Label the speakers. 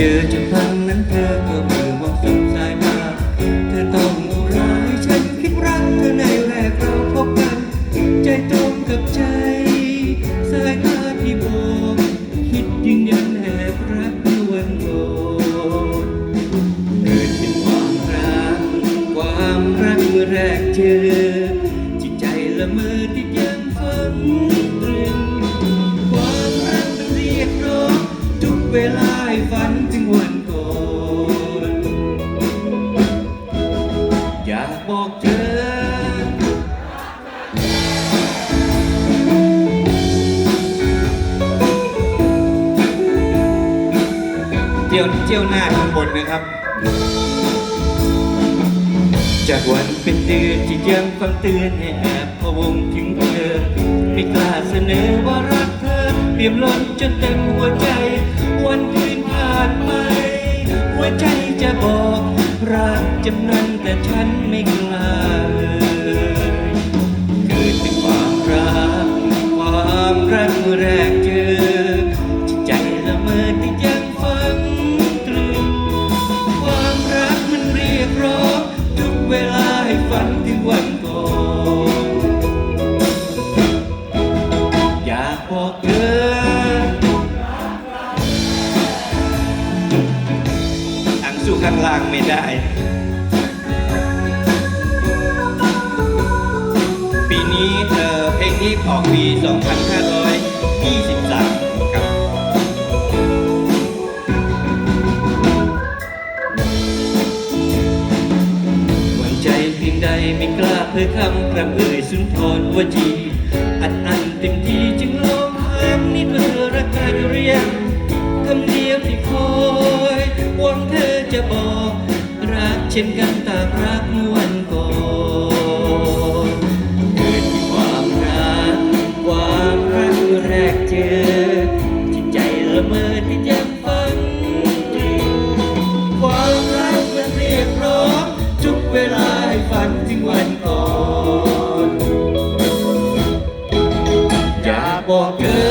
Speaker 1: เจอจนครั้งนั้นเธอก็มือมองสดใสมาเธอต้องดูร้ายฉันคิดรักเธอในแรกเราพบกัน ใจตรงกับใจ สายตาที่บอกคิดยิ่งยันแหบรักในวันโกรธเกิดเป็นความรัก ความรักเมื่อแรกเจอจิตใจละเมอ เจียวเจียวหน้าข้างบนนะครับ จากวันเป็นเดือนที่ยังฟังเตือนให้แอบพะวงถึงเธอ ไม่กล้าเสนอว่ารักเธอเปี่ยมล้นจนเต็มหัวใจ วันคืนผ่านไป หัวใจจะบอก รักจำนั้นแต่ฉันไม่กล้า มันเรียกร้อทุกเวลาให้ฝันถึงวันก่อนอยากบอกเธอทั้งสู้ข้างล่างไม่ได้ ปีนี้เออเพลงนี้ออกปี 2523 ไม่กล้าเผยคำพระเอ่ยสุนทรวจี อัดอันเต็มทีจึงลองถามนิดว่าเธอรักกันหรือยังคำเดียวที่คอยหวังเธอจะบอก รักเช่นกันตามรักเมื่อวันก่อน ก่อ